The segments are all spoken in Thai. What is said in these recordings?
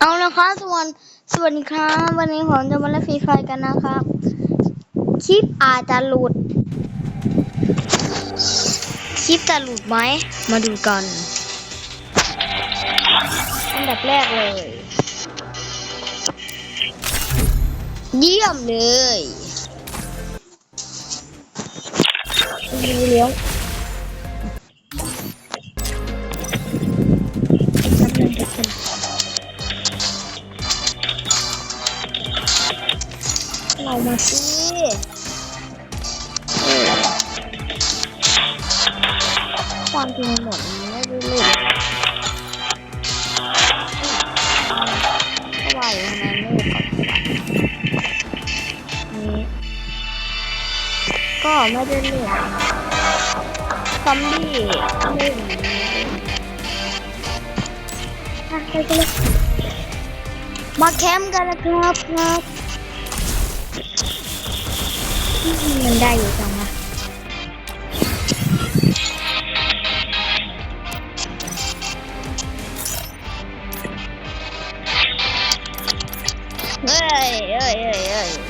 เอานะคะส่วนส่วัสดีครับวันนี้ผมจะมาเล่นฟรีไฟกันนะครับคลิปอาจจะหลุดคลิปจะหลุดไหมมาดูกันอันดับแรกเลย เยี่ยมเลยดูเลี้ยว ก็ไม่ได้เล่นซอมบี้เล่นอะไปกันเลยมาแคมป์กันนะครับครับมันได้อยู่จังวะเอ้ยเอ้ยเอ้ยเอ้ย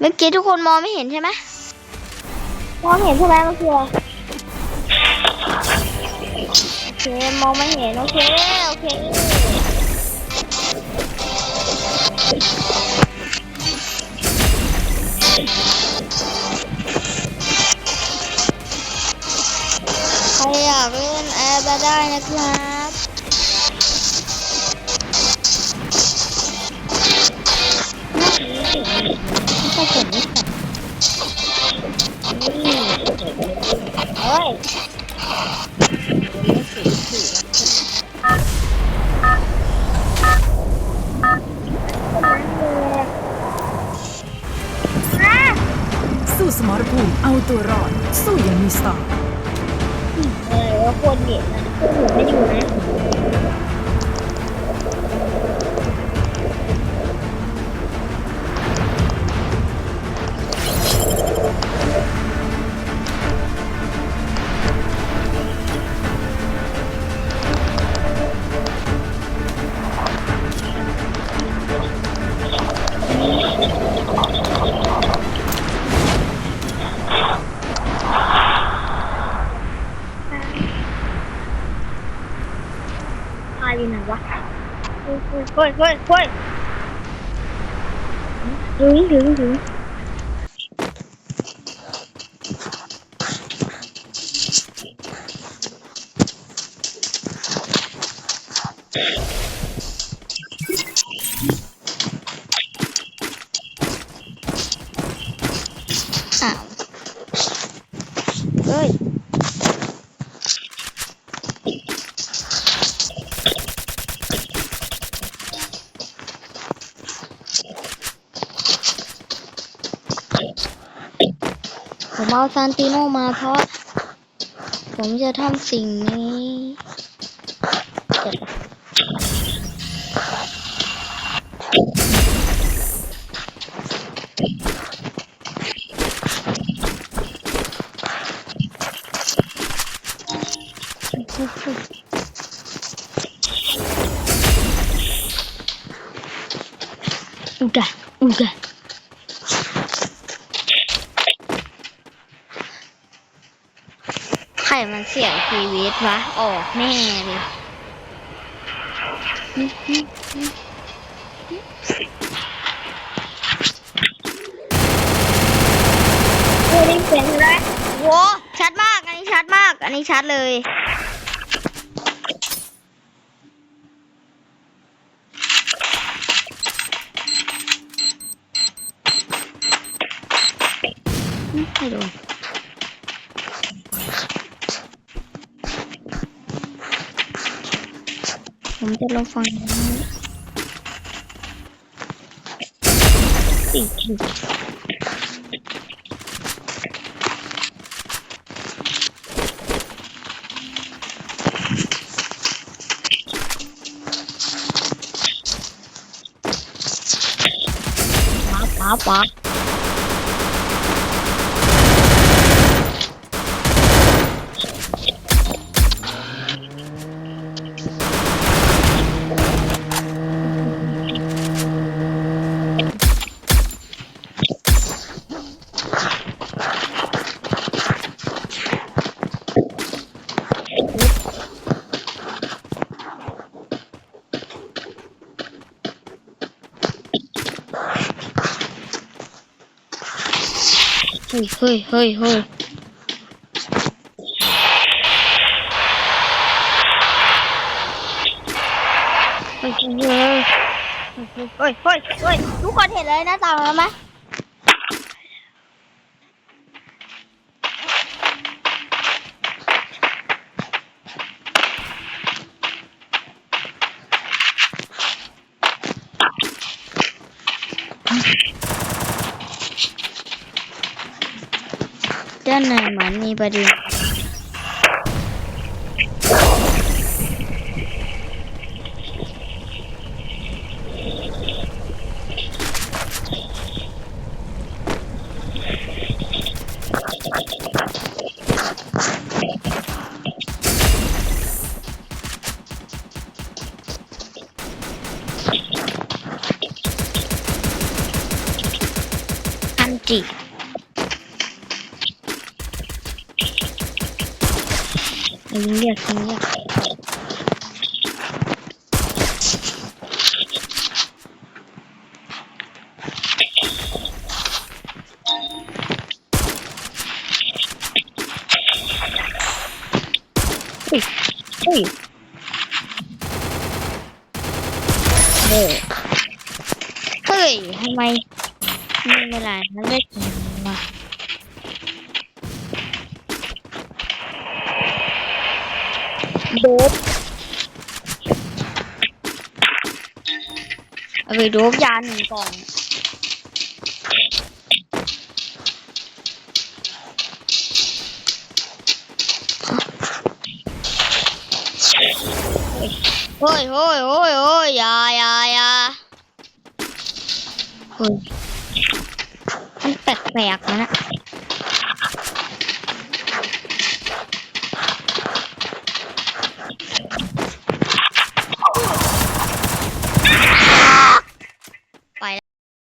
เมื่อกี้ทุกคนมองไม่เห็นใช่ไหมมองเห็นใช่ไหมเมื่อกี้โอเคมองไม่เห็นโอเคโอเคใครอยากเล่นแอร์ได้นะครับ เฮ้ยสู้สมรภูมิเอาตัวรอด สู้อย่างมีสไตล์อะไรว่าคนเห็นนะคนหนูไม่อยู่นะ ฮ้ยเฮ้ยเฮ้ย ผมเอาซานติโนมาเพราะ ผมจะทำสิ่งนี้เดี๋ยวก่อนอุกะอุกะ ใค รมันเสียงชีวิตวะ ออกแน่เลยดูดิเสียงเลยโหชัดมาก อันนี้ชัดมาก อันนี้ชัดเลย ไม่โดน ผมจะลองฟังนี้สี่ขีดป๊าป๊า ฮ้ยเฮ้ยเฮ้ยเฮ้ยเฮ้ยเฮ้ยเฮ้ยทุกคนเห็นเลยนะจังแล้ไหม ด้านในเหมือนมีประเด็นอันจิ ยิงเรียกยิงเรียกเฮ้ยเฮ้ยเฮ้ยเฮ้ยทำไมมีเวลานั้นมา โดบเอาไปโดบยาหนึ่งกล่องโอ้ยโอ้ยโอ้ยโอ้ยยายายาเฮ้ยมันแปลกๆนะนะ